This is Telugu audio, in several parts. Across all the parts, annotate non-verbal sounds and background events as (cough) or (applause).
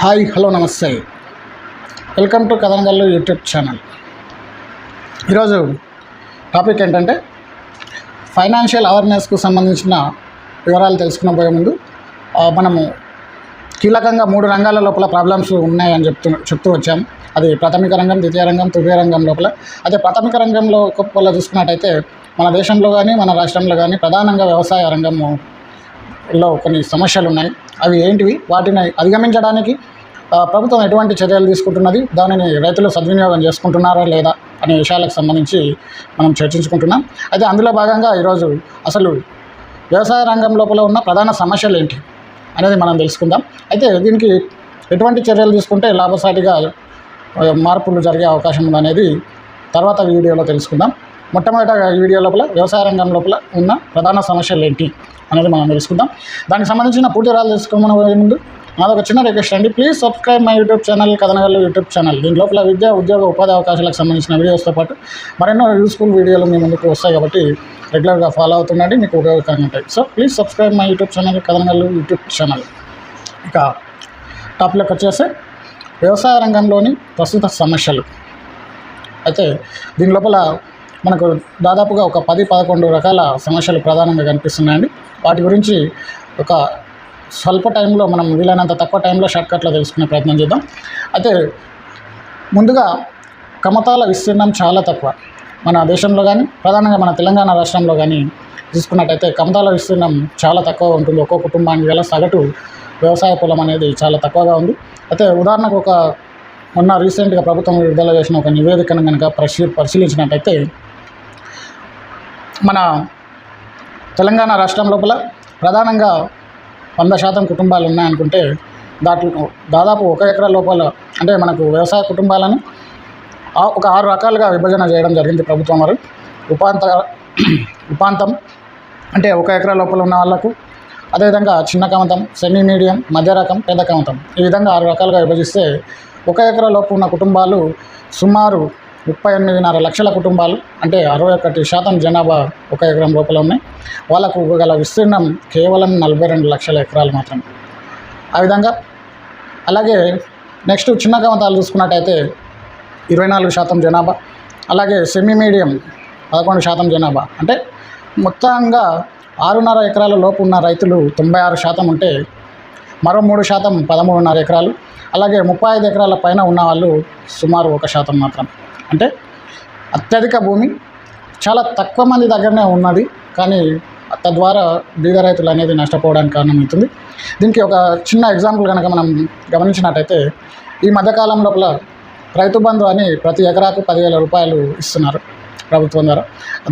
హాయ్ హలో నమస్తే. Welcome to Kathanagallu YouTube channel. ఈరోజు టాపిక్ ఏంటంటే ఫైనాన్షియల్ అవేర్నెస్కు సంబంధించిన వివరాలు తెలుసుకున్న పోయే ముందు మనము కీలకంగా మూడు రంగాల లోపల ప్రాబ్లమ్స్ ఉన్నాయని చెప్తూ చెప్తూ వచ్చాం. అది ప్రాథమిక రంగం ద్వితీయ రంగం తృతీయ రంగం లోపల. అదే ప్రాథమిక రంగంలో లోపల చూసుకున్నట్టయితే మన దేశంలో కానీ మన రాష్ట్రంలో కానీ ప్రధానంగా వ్యవసాయ రంగము లో కొన్ని సమస్యలు ఉన్నాయి. అవి ఏంటివి? వాటిని అధిగమించడానికి ప్రభుత్వం ఎటువంటి చర్యలు తీసుకుంటున్నది? దానిని రైతులు సద్వినియోగం చేసుకుంటున్నారా లేదా అనే విషయాలకు సంబంధించి మనం చర్చించుకుంటున్నాం. అయితే అందులో భాగంగా ఈరోజు అసలు వ్యవసాయ రంగం లోపల ఉన్న ప్రధాన సమస్యలు ఏంటి అనేది మనం తెలుసుకుందాం. అయితే దీనికి ఎటువంటి చర్యలు తీసుకుంటే లాభసాటిగా మార్పులు జరిగే అవకాశం ఉందనేది తర్వాత వీడియోలో తెలుసుకుందాం. మొట్టమొదట ఈ వీడియో లోపల వ్యవసాయ రంగం లోపల ఉన్న ప్రధాన సమస్యలు ఏంటి అనేది మనం తెలుసుకుందాం. దానికి సంబంధించిన పూర్తి వివరాలు తెలుసుకోమని ముందు నాది ఒక చిన్న రిక్వెస్ట్ అండి. Please subscribe my YouTube channel Kathanagallu YouTube channel దీని లోపల విద్య ఉద్యోగ ఉపాధి అవకాశాలకు సంబంధించిన వీడియోస్తో పాటు మరెన్నో యూస్ఫుల్ వీడియోలు మీ ముందుకు వస్తాయి కాబట్టి రెగ్యులర్గా ఫాలో అవుతుండండి మీకు ఉపయోగకరంగా ఉంటాయి. So please subscribe my YouTube channel Kathanagallu YouTube channel ఇక టాపిక్ వచ్చేసి వ్యవసాయ రంగంలోని ప్రస్తుత సమస్యలు. అయితే దీని లోపల మనకు దాదాపుగా ఒక పది పదకొండు రకాల సమస్యలు ప్రధానంగా కనిపిస్తున్నాయండి. వాటి గురించి ఒక స్వల్ప టైంలో మనం వీలైనంత తక్కువ టైంలో షార్ట్కట్లో తెలుసుకునే ప్రయత్నం చేద్దాం. అయితే ముందుగా కమతాల విస్తీర్ణం చాలా తక్కువ. మన దేశంలో కానీ ప్రధానంగా మన తెలంగాణ రాష్ట్రంలో కానీ చూసుకున్నట్టయితే కమతాల విస్తీర్ణం చాలా తక్కువ ఉంటుంది. ఒక్కో కుటుంబానికి గల సగటు వ్యవసాయ పొలం అనేది చాలా తక్కువగా ఉంది. అయితే ఉదాహరణకు ఒక మొన్న రీసెంట్గా ప్రభుత్వం విడుదల చేసిన ఒక నివేదికను కనుక పరిశీ పరిశీలించినట్టయితే మన తెలంగాణ రాష్ట్రం లోపల ప్రధానంగా వంద శాతం కుటుంబాలు ఉన్నాయనుకుంటే దాంట్లో దాదాపు ఒక ఎకరా లోపల అంటే మనకు వ్యవసాయ కుటుంబాలను ఒక ఆరు రకాలుగా విభజన చేయడం జరిగింది ప్రభుత్వం వారు. ఉపాంత (clears throat) ఉపాంతం అంటే ఒక ఎకరా లోపల ఉన్న వాళ్ళకు అదేవిధంగా చిన్న కమతం సెమీ మీడియం మధ్య రకం పెద్ద కమతం ఈ విధంగా ఆరు రకాలుగా విభజిస్తే ఒక ఎకరా లోపు ఉన్న కుటుంబాలు సుమారు ముప్పై ఎనిమిదిన్నర లక్షల కుటుంబాలు అంటే అరవై ఒకటి శాతం జనాభా ఒక ఎకరం లోపల ఉన్నాయి. వాళ్ళకు గల విస్తీర్ణం కేవలం నలభై రెండు లక్షల ఎకరాలు మాత్రమే. ఆ విధంగా అలాగే నెక్స్ట్ చిన్న కమతాలు చూసుకున్నట్టయితే ఇరవై నాలుగు శాతం జనాభా అలాగే సెమీ మీడియం పదకొండు శాతం జనాభా. అంటే మొత్తంగా ఆరున్నర ఎకరాల లోపు ఉన్న రైతులు తొంభై ఆరు శాతం ఉంటే మరో మూడు శాతం పదమూడున్నర ఎకరాలు అలాగే ముప్పై ఐదు ఎకరాల పైన ఉన్న వాళ్ళు సుమారు ఒక శాతం మాత్రం అంటే అత్యధిక భూమి చాలా తక్కువ మంది దగ్గరనే ఉన్నది కానీ తద్వారా బీద రైతులు అనేది నష్టపోవడానికి కారణమవుతుంది. దీనికి ఒక చిన్న ఎగ్జాంపుల్ కనుక మనం గమనించినట్టయితే ఈ మధ్యకాలం లోపల రైతు బంధు అని ప్రతి ఎకరాకు పదివేల రూపాయలు ఇస్తున్నారు ప్రభుత్వం ద్వారా.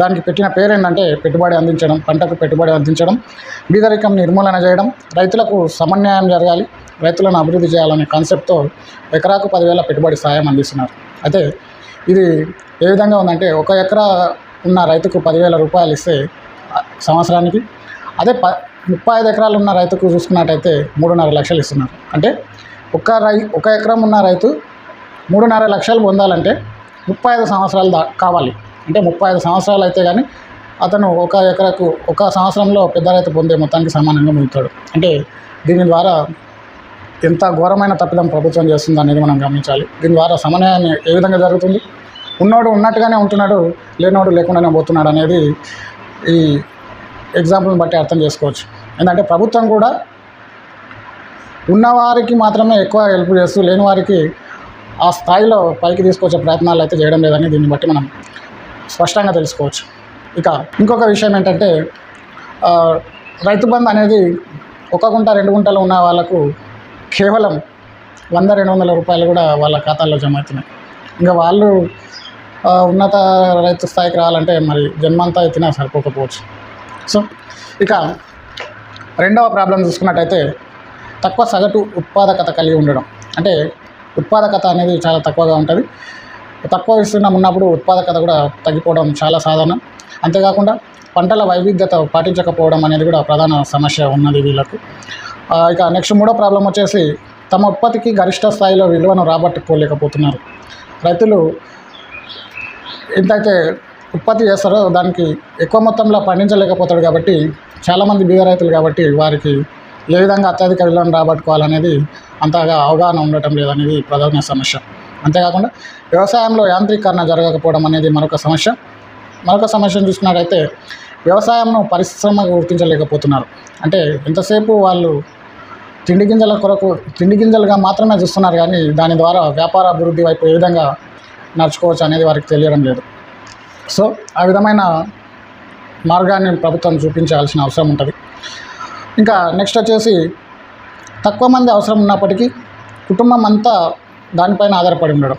దానికి పెట్టిన పేరు ఏంటంటే పెట్టుబడి అందించడం పంటకు పెట్టుబడి అందించడం బీదరికం నిర్మూలన చేయడం రైతులకు సమన్యాయం జరగాలి రైతులను అభివృద్ధి చేయాలనే కాన్సెప్ట్తో ఎకరాకు పదివేల పెట్టుబడి సాయం అందిస్తున్నారు. అయితే ఇది ఏ విధంగా ఉందంటే ఒక ఎకరా ఉన్న రైతుకు పదివేల రూపాయలు ఇస్తే సంవత్సరానికి అదే ప ముప్పై ఐదు ఎకరాలు ఉన్న రైతుకు చూసుకున్నట్టయితే మూడున్నర లక్షలు ఇస్తున్నారు. అంటే ఒక రై ఒక ఎకరం ఉన్న రైతు మూడున్నర లక్షలు పొందాలంటే ముప్పై ఐదు సంవత్సరాలు దా కావాలి. అంటే ముప్పై ఐదు సంవత్సరాలు అయితే కానీ అతను ఒక ఎకరకు ఒక సంవత్సరంలో పెద్ద రైతు పొందే మొత్తానికి సమానంగా మిగులుతాడు. అంటే దీని ద్వారా ఎంత ఘోరమైన తప్పిదం ప్రభుత్వం చేస్తుంది అనేది మనం గమనించాలి. దీని ద్వారా సమన్వయాన్ని ఏ విధంగా జరుగుతుంది? ఉన్నోడు ఉన్నట్టుగానే ఉంటున్నాడు లేనోడు లేకుండానే పోతున్నాడు అనేది ఈ ఎగ్జాంపుల్ని బట్టి అర్థం చేసుకోవచ్చు. ఎందుకంటే ప్రభుత్వం కూడా ఉన్నవారికి మాత్రమే ఎక్కువ హెల్ప్ చేస్తూ లేని వారికి ఆ స్థాయిలో పైకి తీసుకొచ్చే ప్రయత్నాలు అయితే చేయడం లేదని దీన్ని బట్టి మనం స్పష్టంగా తెలుసుకోవచ్చు. ఇక ఇంకొక విషయం ఏంటంటే రైతు బంధు అనేది ఒక గుంట రెండు గుంటలు ఉన్న వాళ్ళకు కేవలం వంద రెండు వందల రూపాయలు కూడా వాళ్ళ ఖాతాల్లో జమ అవుతున్నాయి. ఇంకా వాళ్ళు ఉన్నత రైతు స్థాయికి రావాలంటే మరి జన్మంతా ఎత్తినా సరిపోకపోవచ్చు. సో ఇక రెండవ ప్రాబ్లం చూసుకున్నట్టయితే తక్కువ సగటు ఉత్పాదకత కలిగి ఉండడం. అంటే ఉత్పాదకత అనేది చాలా తక్కువగా ఉంటుంది. తక్కువ విస్తీర్ణం ఉన్నప్పుడు ఉత్పాదకత కూడా తగ్గిపోవడం చాలా సాధారణం. అంతేకాకుండా పంటల వైవిధ్యత పాటించకపోవడం అనేది కూడా ప్రధాన సమస్య ఉన్నది వీళ్ళకు. ఇక నెక్స్ట్ మూడో ప్రాబ్లం వచ్చేసి తమ ఉత్పత్తికి గరిష్ట స్థాయిలో విలువను రాబట్టుకోలేకపోతున్నారు రైతులు ఎంతైతే ఉత్పత్తి చేస్తారో దానికి ఎక్కువ మొత్తంలో పండించలేకపోతాడు కాబట్టి చాలామంది బీద రైతులు కాబట్టి వారికి ఏ విధంగా అత్యధిక విలువను రాబట్టుకోవాలనేది అంతగా అవగాహన ఉండటం లేదనేది ప్రధాన సమస్య. అంతేకాకుండా వ్యవసాయంలో యాంత్రీకరణ జరగకపోవడం అనేది మరొక సమస్య. మరొక సమస్యను చూసుకున్నట్టయితే వ్యవసాయంను పరిశ్రమగా గుర్తించలేకపోతున్నారు. అంటే ఎంతసేపు వాళ్ళు తిండి గింజల కొరకు తిండి గింజలుగా మాత్రమే చూస్తున్నారు కానీ దాని ద్వారా వ్యాపార అభివృద్ధి వైపు ఏ విధంగా నడుచుకోవచ్చు అనేది వారికి తెలియడం లేదు. సో ఆ విధమైన మార్గాన్ని ప్రభుత్వం చూపించాల్సిన అవసరం ఉంటుంది. ఇంకా నెక్స్ట్ వచ్చేసి తక్కువ మంది అవసరం ఉన్నప్పటికీ కుటుంబం అంతా దానిపైన ఆధారపడి ఉండడం.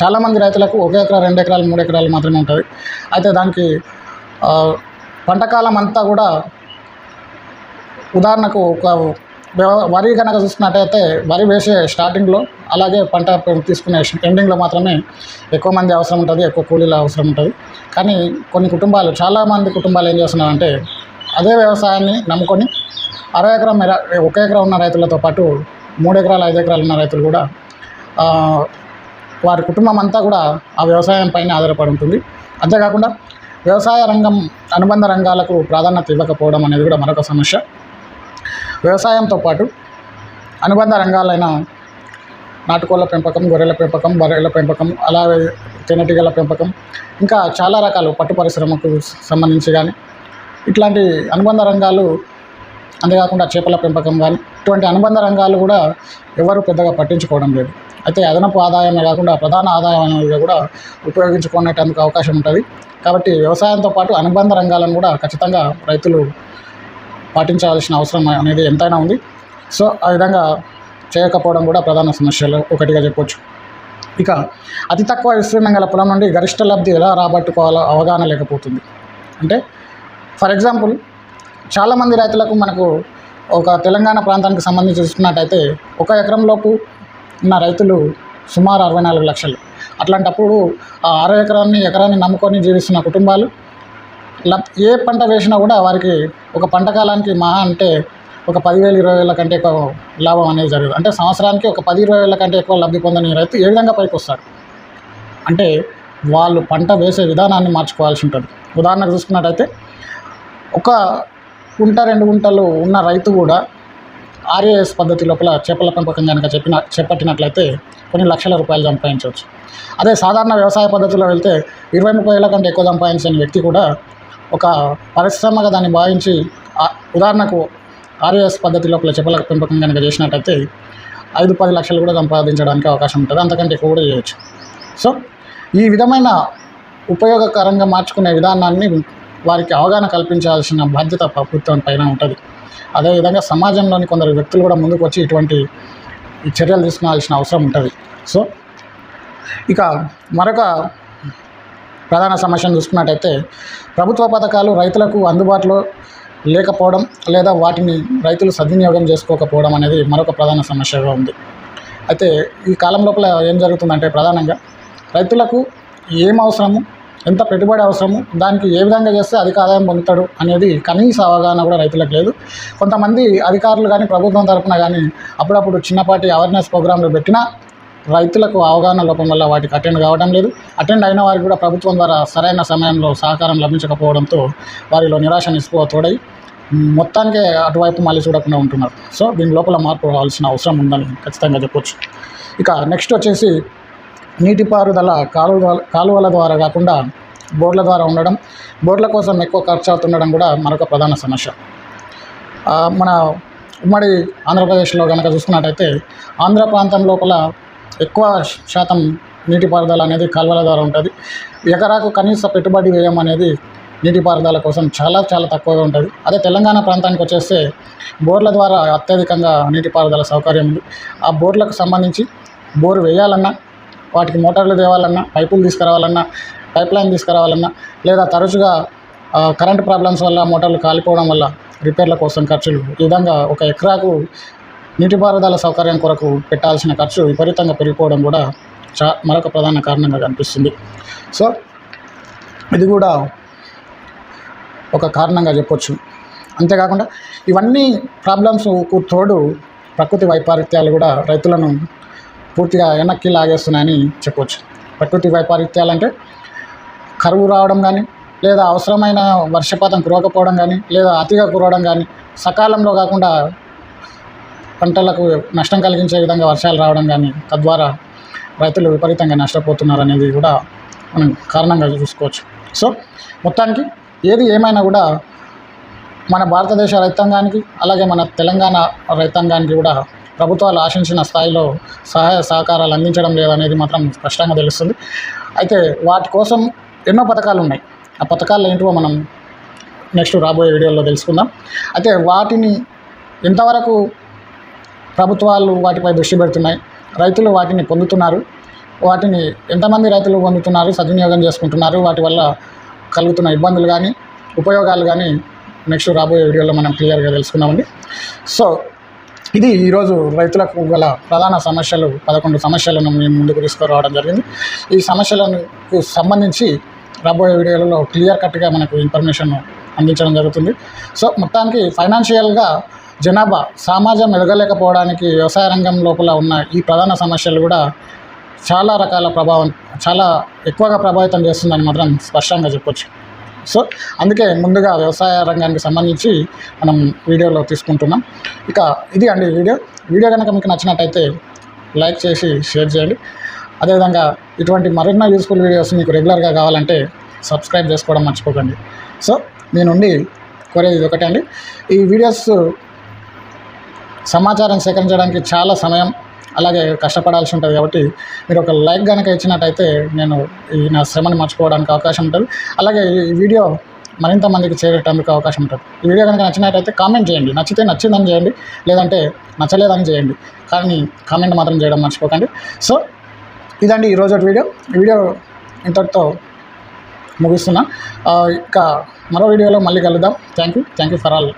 చాలామంది రైతులకు ఒక ఎకరా రెండు ఎకరాలు మూడు ఎకరాలు మాత్రమే ఉంటుంది. అయితే దానికి పంటకాలం అంతా కూడా ఉదాహరణకు ఒక వరి కనుక చూసుకున్నట్టయితే వరి వేసే స్టార్టింగ్లో అలాగే పంట తీసుకునే ఎండింగ్లో మాత్రమే ఎక్కువ మంది అవసరం ఉంటుంది ఎక్కువ కూలీల అవసరం ఉంటుంది. కానీ కొన్ని కుటుంబాలు చాలామంది కుటుంబాలు ఏం చేస్తున్నారంటే అదే వ్యవసాయాన్ని నమ్ముకొని అరవై ఎకరం ఒక ఎకరం ఉన్న రైతులతో పాటు మూడు ఎకరాలు ఐదు ఎకరాలు ఉన్న రైతులు కూడా వారి కుటుంబం అంతా కూడా ఆ వ్యవసాయం పైన ఆధారపడి ఉంటుంది. అంతేకాకుండా వ్యవసాయ రంగం అనుబంధ రంగాలకు ప్రాధాన్యత ఇవ్వకపోవడం అనేది కూడా మరొక సమస్య. వ్యవసాయంతో పాటు అనుబంధ రంగాలైన నాటుకోళ్ళ పెంపకం గొర్రెల పెంపకం బర్రెల పెంపకం అలాగే తేనెటీగల పెంపకం ఇంకా చాలా రకాలు పట్టు పరిశ్రమకు సంబంధించి కానీ ఇట్లాంటి అనుబంధ రంగాలు అంతేకాకుండా చేపల పెంపకం కానీ ఇటువంటి అనుబంధ రంగాలు కూడా ఎవరు పెద్దగా పట్టించుకోవడం లేదు. అయితే అదనపు ఆదాయమే కాకుండా ప్రధాన ఆదాయం అనేది కూడా ఉపయోగించుకునేటందుకు అవకాశం ఉంటుంది. కాబట్టి వ్యవసాయంతో పాటు అనుబంధ రంగాలను కూడా ఖచ్చితంగా రైతులు పాటించాల్సిన అవసరం అనేది ఎంతైనా ఉంది. సో ఆ విధంగా చేయకపోవడం కూడా ప్రధాన సమస్యలు ఒకటిగా చెప్పొచ్చు. ఇక అతి తక్కువ విస్తీర్ణం గల పొలం నుండి గరిష్ట లబ్ధి ఎలా రాబట్టుకోవాలో అవగాహన లేకపోతుంది. అంటే ఫర్ ఎగ్జాంపుల్ చాలామంది రైతులకు మనకు ఒక తెలంగాణ ప్రాంతానికి సంబంధించి చూసుకున్నట్టయితే ఒక ఎకరం లోపు ఉన్న రైతులు సుమారు అరవై నాలుగు లక్షలు. అట్లాంటప్పుడు ఆ అరవై ఎకరాన్ని ఎకరాన్ని నమ్ముకొని జీవిస్తున్న కుటుంబాలు ఏ పంట వేసినా కూడా వారికి ఒక పంట కాలానికి మహా అంటే ఒక పదివేలు ఇరవై వేల కంటే ఎక్కువ లాభం అనేది జరగదు. అంటే సంవత్సరానికి ఒక పది ఇరవై వేల కంటే ఎక్కువ లబ్ధి పొందని రైతు ఏ విధంగా పైకి వస్తాడు? అంటే వాళ్ళు పంట వేసే విధానాన్ని మార్చుకోవాల్సి ఉంటుంది. ఉదాహరణకు చూసుకున్నట్టయితే ఒక గుంట రెండు గుంటలు ఉన్న రైతు కూడా ఆర్ఏఎస్ పద్ధతి లోపల చేపల పెంపకం కనుక చెప్పిన చేపట్టినట్లయితే కొన్ని లక్షల రూపాయలు సంపాదించవచ్చు. అదే సాధారణ వ్యవసాయ పద్ధతిలో వెళ్తే ఇరవై ముప్పై వేల కంటే ఎక్కువ సంపాదించిన వ్యక్తి కూడా ఒక పరిశ్రమగా దాన్ని భావించి ఉదాహరణకు ఆర్ఏఎస్ పద్ధతి లోపల చేపల పెంపకం కనుక చేసినట్టయితే ఐదు పది లక్షలు కూడా సంపాదించడానికి అవకాశం ఉంటుంది. అంతకంటే ఎక్కువ కూడా చేయొచ్చు. సో ఈ విధమైన ఉపయోగకరంగా మార్చుకునే విధానాన్ని వారికి అవగాహన కల్పించాల్సిన బాధ్యత ప్రభుత్వం పైన ఉంటుంది. అదేవిధంగా సమాజంలోని కొందరు వ్యక్తులు కూడా ముందుకు వచ్చి ఇటువంటి ఈ చర్యలు తీసుకోవాల్సిన అవసరం ఉంటుంది. సో ఇక మరొక ప్రధాన సమస్యను చూసుకున్నట్టయితే ప్రభుత్వ పథకాలు రైతులకు అందుబాటులో లేకపోవడం లేదా వాటిని రైతులు సద్వినియోగం చేసుకోకపోవడం అనేది మరొక ప్రధాన సమస్యగా ఉంది. అయితే ఈ కాలం లోపల ఏం జరుగుతుందంటే ప్రధానంగా రైతులకు ఏం అవసరము ఎంత పెట్టుబడి అవసరము దానికి ఏ విధంగా చేస్తే అధిక ఆదాయం పొందుతాడు అనేది కనీస అవగాహన కూడా రైతులకు లేదు. కొంతమంది అధికారులు కానీ ప్రభుత్వం తరపున కానీ అప్పుడప్పుడు చిన్నపాటి అవేర్నెస్ ప్రోగ్రాంలు పెట్టినా రైతులకు అవగాహన లోపం వల్ల వాటికి అటెండ్ కావడం లేదు. అటెండ్ అయిన వారికి కూడా ప్రభుత్వం ద్వారా సరైన సమయంలో సహకారం లభించకపోవడంతో వారిలో నిరాశ నిస్పో తోడై మొత్తానికే అటువైపు మళ్ళీ చూడకుండా ఉంటున్నారు. సో దీని లోపల మార్పు రావాల్సిన అవసరం ఉందని ఖచ్చితంగా చెప్పొచ్చు. ఇక నెక్స్ట్ వచ్చేసి నీటిపారుదల కాలువ కాలువల ద్వారా కాకుండా బోర్ల ద్వారా ఉండడం. బోర్ల కోసం ఎక్కువ ఖర్చు అవుతుండడం కూడా మరొక ప్రధాన సమస్య. మన ఉమ్మడి ఆంధ్రప్రదేశ్లో కనుక చూసుకున్నట్టయితే ఆంధ్ర ప్రాంతం లోపల ఎక్కువ శాతం నీటిపారుదల అనేది కాలువల ద్వారా ఉంటుంది. ఎకరాకు కనీస పెట్టుబడి వ్యయం అనేది నీటిపారుదల కోసం చాలా చాలా తక్కువగా ఉంటుంది. అదే తెలంగాణ ప్రాంతానికి వచ్చేస్తే బోర్ల ద్వారా అత్యధికంగా నీటిపారుదల సౌకర్యం ఉంది. ఆ బోర్లకు సంబంధించి బోరు వేయాలన్నా వాటికి మోటార్లు తేవాలన్నా పైపులు తీసుకురావాలన్నా పైప్ లైన్ తీసుకురావాలన్నా లేదా తరచుగా కరెంట్ ప్రాబ్లమ్స్ వల్ల మోటార్లు కాలిపోవడం వల్ల రిపేర్ల కోసం ఖర్చులు ఈ విధంగా ఒక ఎకరాకు నీటిపారుదల సౌకర్యం కొరకు పెట్టాల్సిన ఖర్చు విపరీతంగా పెరిగిపోవడం కూడా చా మరొక ప్రధాన కారణంగా కనిపిస్తుంది. సో ఇది కూడా ఒక కారణంగా చెప్పొచ్చు. అంతేకాకుండా ఇవన్నీ ప్రాబ్లమ్స్కు తోడు ప్రకృతి వైపరీత్యాలు కూడా రైతులను పూర్తిగా వెనక్కి లాగేస్తున్నాయని చెప్పొచ్చు. ప్రకృతి వైపరీత్యాలంటే కరువు రావడం కానీ లేదా అవసరమైన వర్షపాతం కురవకపోవడం కానీ లేదా అతిగా కురవడం కానీ సకాలంలో కాకుండా పంటలకు నష్టం కలిగించే విధంగా వర్షాలు రావడం కానీ తద్వారా రైతులు విపరీతంగా నష్టపోతున్నారు అనేది కూడా మనం కారణంగా చూసుకోవచ్చు. సో మొత్తానికి ఏది ఏమైనా కూడా మన భారతదేశ రైతాంగానికి అలాగే మన తెలంగాణ రైతాంగానికి కూడా ప్రభుత్వాలు ఆశించిన స్థాయిలో సహాయ సహకారాలు అందించడం లేదనేది మాత్రం స్పష్టంగా తెలుస్తుంది. అయితే వాటి కోసం ఎన్నో పథకాలు ఉన్నాయి. ఆ పథకాలు ఏంటో మనం నెక్స్ట్ రాబోయే వీడియోలో తెలుసుకుందాం. అయితే వాటిని ఎంతవరకు ప్రభుత్వాలు వాటిపై దృష్టి పెడుతున్నాయి. రైతులు వాటిని పొందుతున్నారు. వాటిని ఎంతమంది రైతులు పొందుతున్నారు సద్వినియోగం చేసుకుంటున్నారు వాటి వల్ల కలుగుతున్న ఇబ్బందులు కానీ ఉపయోగాలు కానీ నెక్స్ట్ రాబోయే వీడియోలో మనం క్లియర్గా తెలుసుకుందామండి. సో ఇది ఈరోజు రైతులకు గల ప్రధాన సమస్యలు పదకొండు సమస్యలను మేము ముందుకు తీసుకురావడం జరిగింది. ఈ సమస్యలకు సంబంధించి రాబోయే వీడియోలలో క్లియర్ కట్గా మనకు ఇన్ఫర్మేషన్ అందించడం జరుగుతుంది. సో మొత్తానికి ఫైనాన్షియల్గా జనాభా సమాజం ఎదగలేకపోవడానికి వ్యవసాయ రంగం లోపల ఉన్న ఈ ప్రధాన సమస్యలు కూడా చాలా రకాల ప్రభావం చాలా ఎక్కువగా ప్రభావితం చేస్తుందని మాత్రం స్పష్టంగా చెప్పొచ్చు. సో అందుకే ముందుగా వ్యవసాయ రంగానికి సంబంధించి మనం వీడియోలో తీసుకుంటున్నాం. ఇక ఇది అండి వీడియో. వీడియో కనుక మీకు నచ్చినట్టయితే లైక్ చేసి షేర్ చేయండి. అదేవిధంగా ఇటువంటి మరెన్నో యూస్ఫుల్ వీడియోస్ మీకు రెగ్యులర్గా కావాలంటే సబ్స్క్రైబ్ చేసుకోవడం మర్చిపోకండి. సో మీ నుండి కోరేది ఒకటే అండి. ఈ వీడియోస్ సమాచారం సేకరించడానికి చాలా సమయం అలాగే కష్టపడాల్సి ఉంటుంది కాబట్టి మీరు ఒక లైక్ కనుక ఇచ్చినట్టయితే నేను ఈ నా శ్రమను మర్చిపోవడానికి అవకాశం ఉంటుంది. అలాగే ఈ వీడియో మరింత మందికి చేరేటందుకు అవకాశం ఉంటుంది. ఈ వీడియో కనుక నచ్చినట్టయితే కామెంట్ చేయండి. నచ్చితే నచ్చిందని చేయండి. లేదంటే నచ్చలేదని చేయండి. కానీ కామెంట్ మాత్రం చేయడం మర్చిపోకండి. సో ఇదండి ఈరోజు వీడియో. వీడియో ఇంతటితో ముగిస్తున్నా. ఇక ఇంకా మరో వీడియోలో మళ్ళీ కలుద్దాం. Thank you. Thank you for all.